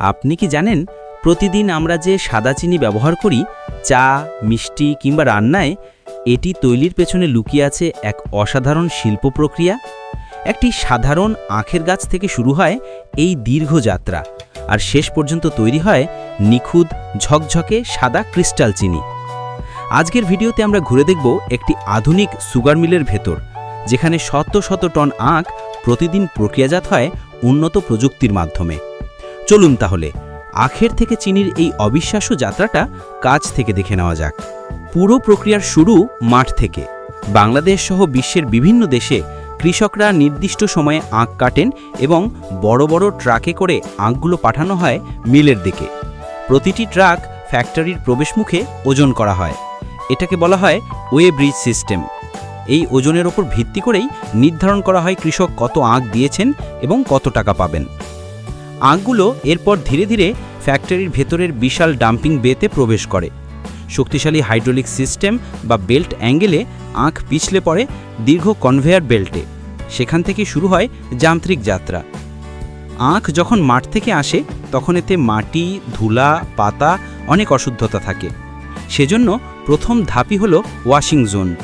আপনি কি জানেন, প্রতিদিন আমরা যে সাদা চিনি ব্যবহার করি, চা, মিষ্টি কিংবা রান্নায়, এটি তৈলির পেছনে লুকিয়ে আছে এক অসাধারণ শিল্প প্রক্রিয়া? একটি সাধারণ আখের গাছ থেকে শুরু হয় এই দীর্ঘ যাত্রা, আর শেষ পর্যন্ত তৈরি হয় নিখুঁত, ঝকঝকে সাদা ক্রিস্টাল চিনি। আজকের ভিডিওতে আমরা ঘুরে দেখব একটি আধুনিক সুগার মিলের ভেতর, যেখানে শত শত টন আখ প্রতিদিন প্রক্রিয়াজাত হয় উন্নত প্রযুক্তির মাধ্যমে। চলুন তাহলে, আখের থেকে চিনির এই অবিশ্বাস্য যাত্রাটা কাছ থেকে দেখে নেওয়া যাক। পুরো প্রক্রিয়ার শুরু মাঠ থেকে। বাংলাদেশ সহ বিশ্বের বিভিন্ন দেশে কৃষকরা নির্দিষ্ট সময়ে আখ কাটেন এবং বড় বড় ট্রাকে করে আখগুলো পাঠানো হয় মিলের দিকে। প্রতিটি ট্রাক ফ্যাক্টরির প্রবেশমুখে ওজন করা হয়। এটাকে বলা হয় ওয়ে ব্রিজ সিস্টেম। এই ওজনের ওপর ভিত্তি করেই নির্ধারণ করা হয় কৃষক কত আখ দিয়েছেন এবং কত টাকা পাবেন। আখগুলো এরপর ধীরে ধীরে ফ্যাক্টরির ভেতরের বিশাল ডাম্পিং বেতে প্রবেশ করে। শক্তিশালী হাইড্রোলিক সিস্টেম বা বেল্ট অ্যাঙ্গেলে আখ পিছলে পড়ে দীর্ঘ কনভেয়ার বেল্টে। সেখান থেকে শুরু হয় যান্ত্রিক যাত্রা। আখ যখন মাঠ থেকে আসে, তখন এতে মাটি, ধুলা, পাতা অনেক অশুদ্ধতা থাকে। সেজন্য প্রথম ধাপই হলো ওয়াশিং জোন।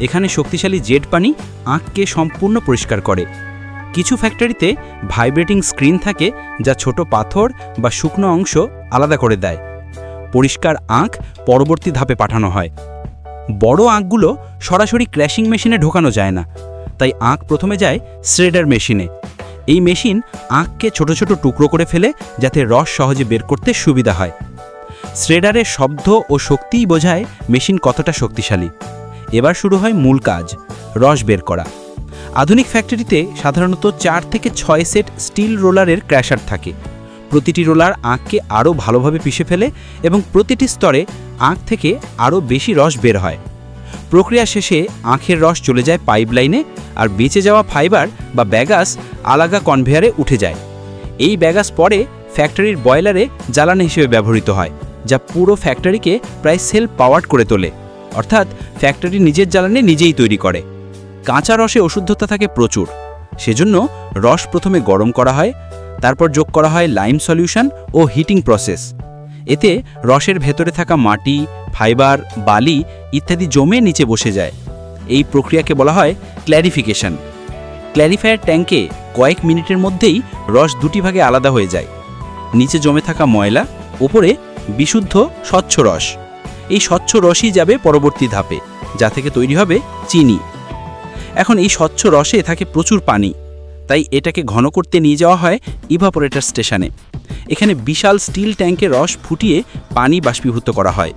এখানে শক্তিশালী জেট পানি আখকে সম্পূর্ণ পরিষ্কার করে। কিছু ফ্যাক্টরিতে ভাইব্রেটিং স্ক্রিন থাকে যা ছোট পাথর বা শুকনো অংশ আলাদা করে দেয়। পরিষ্কার আঁক পরবর্তী ধাপে পাঠানো হয়। বড় আঁকগুলো সরাসরি ক্র্যাশিং মেশিনে ঢোকানো যায় না, তাই আঁক প্রথমে যায় শ্রেডার মেশিনে এই মেশিন আঁককে ছোট ছোট টুকরো করে ফেলে যাতে রস সহজে বের করতে সুবিধা হয়। শ্রেডারের শব্দ ও শক্তিই বোঝায় মেশিন কতটা শক্তিশালী। এবার শুরু হয় মূল কাজ, রস বের করা। আধুনিক ফ্যাক্টরিতে সাধারণত চার থেকে ছয় সেট স্টিল রোলারের ক্র্যাশার থাকে। প্রতিটি রোলার আঁককে আরও ভালোভাবে পিষে ফেলে এবং প্রতিটি স্তরে আঁক থেকে আরও বেশি রস বের হয়। প্রক্রিয়া শেষে আঁখের রস চলে যায় পাইপলাইনে আর বেঁচে যাওয়া ফাইবার বা ব্যাগাস আলাদা কনভেয়ারে উঠে যায়। এই ব্যাগাস পরে ফ্যাক্টরির বয়লারে জ্বালানি হিসেবে ব্যবহৃত হয়, যা পুরো ফ্যাক্টরিকে প্রায় সেলফ পাওয়ার করে তোলে। অর্থাৎ ফ্যাক্টরি নিজের জ্বালানি নিজেই তৈরি করে। কাঁচা রসে অশুদ্ধতা থাকে প্রচুর। সেজন্য রস প্রথমে গরম করা হয়, তারপর যোগ করা হয় লাইম সলিউশন ও হিটিং প্রসেস। এতে রসের ভেতরে থাকা মাটি, ফাইবার, বালি ইত্যাদি জমে নিচে বসে যায়। এই প্রক্রিয়াকে বলা হয় ক্ল্যারিফিকেশন। ক্ল্যারিফায়ার ট্যাঙ্কে কয়েক মিনিটের মধ্যেই রস দুটি ভাগে আলাদা হয়ে যায়। নিচে জমে থাকা ময়লা, ওপরে বিশুদ্ধ স্বচ্ছ রস। এই স্বচ্ছ রসই যাবে পরবর্তী ধাপে, যা থেকে তৈরি হবে চিনি। এখন এই স্বচ্ছ রসে থাকে প্রচুর পানি। তাই এটাকে ঘন করতে নিয়ে যাওয়া হয় ইভাপোরেটর স্টেশনে এখানে বিশাল স্টিল ট্যাঙ্কে রস ফুটিয়ে পানি বাষ্পীভূত করা হয়।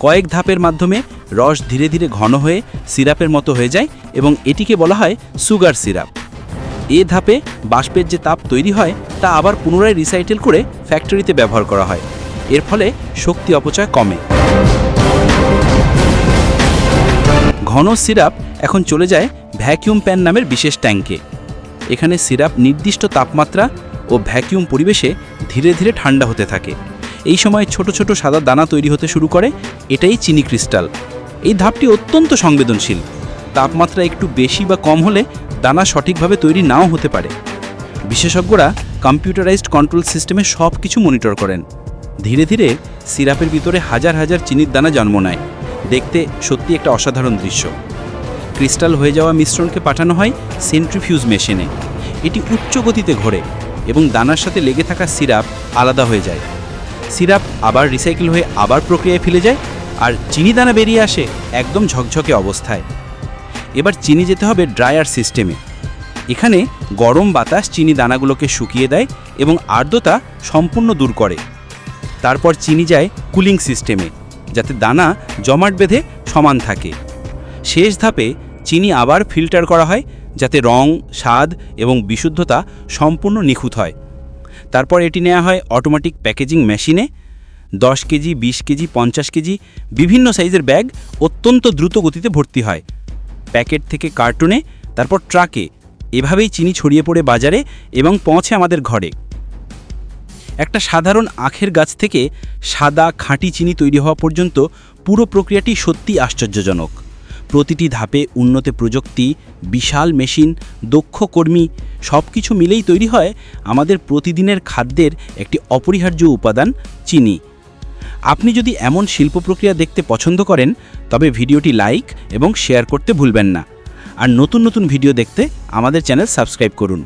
কয়েক ধাপের মাধ্যমে রস ধীরে ধীরে ঘন হয়ে সিরাপের মতো হয়ে যায় এবং এটিকে বলা হয় সুগার সিরাপ এ ধাপে বাষ্পের যে তাপ তৈরি হয়, তা আবার পুনরায় রিসাইকেল করে ফ্যাক্টরিতে ব্যবহার করা হয়। এর ফলে শক্তি অপচয় কমে। ঘন সিরাপ এখন চলে যায় ভ্যাকিউম প্যান নামের বিশেষ ট্যাঙ্কে। এখানে সিরাপ নির্দিষ্ট তাপমাত্রা ও ভ্যাকিউম পরিবেশে ধীরে ধীরে ঠান্ডা হতে থাকে। এই সময় ছোট ছোট সাদা দানা তৈরি হতে শুরু করে, এটাই চিনি ক্রিস্টাল। এই ধাপটি অত্যন্ত সংবেদনশীল। তাপমাত্রা একটু বেশি বা কম হলে দানা সঠিকভাবে তৈরি নাও হতে পারে। বিশেষজ্ঞরা কম্পিউটারাইজড কন্ট্রোল সিস্টেমে সব কিছু মনিটর করেন। ধীরে ধীরে সিরাপের ভিতরে হাজার হাজার চিনির দানা জন্ম নেয়। দেখতে সত্যি একটা অসাধারণ দৃশ্য। ক্রিস্টাল হয়ে যাওয়া মিশ্রণকে পাঠানো হয় সেন্ট্রিফিউজ মেশিনে। এটি উচ্চ গতিতে ঘোরে এবং দানার সাথে লেগে থাকা সিরাপ আলাদা হয়ে যায়। সিরাপ আবার রিসাইকেল হয়ে আবার প্রক্রিয়ায় ফেলে যায় আর চিনি দানা বেরিয়ে আসে একদম ঝকঝকে অবস্থায়। এবার চিনি যেতে হবে ড্রায়ার সিস্টেমে। এখানে গরম বাতাস চিনি দানাগুলোকে শুকিয়ে দেয় এবং আর্দ্রতা সম্পূর্ণ দূর করে। তারপর চিনি যায় কুলিং সিস্টেমে। যাতে দানা জমাট বেঁধে সমান থাকে। শেষ ধাপে চিনি আবার ফিল্টার করা হয় যাতে রং, স্বাদ এবং বিশুদ্ধতা সম্পূর্ণ নিখুঁত হয়। তারপর এটি নেওয়া হয় অটোমেটিক প্যাকেজিং মেশিনে দশ কেজি, বিশ কেজি, পঞ্চাশ কেজি বিভিন্ন সাইজের ব্যাগ অত্যন্ত দ্রুত গতিতে ভর্তি হয়। প্যাকেট থেকে কার্টুনে, তারপর ট্রাকে। এভাবেই চিনি ছড়িয়ে পড়ে বাজারে এবং পৌঁছে আমাদের ঘরে। একটা সাধারণ আখের গাছ থেকে সাদা খাঁটি চিনি তৈরি হওয়া পর্যন্ত পুরো প্রক্রিয়াটি সত্যি আশ্চর্যজনক। প্রতিটি ধাপে উন্নত প্রযুক্তি, বিশাল মেশিন, দক্ষ কর্মী সব কিছু মিলেই তৈরি হয় আমাদের প্রতিদিনের খাদ্যের একটি অপরিহার্য উপাদান, চিনি। আপনি যদি এমন শিল্প প্রক্রিয়া দেখতে পছন্দ করেন, তবে ভিডিওটি লাইক এবং শেয়ার করতে ভুলবেন না। আর নতুন নতুন ভিডিও দেখতে আমাদের চ্যানেল সাবস্ক্রাইব করুন।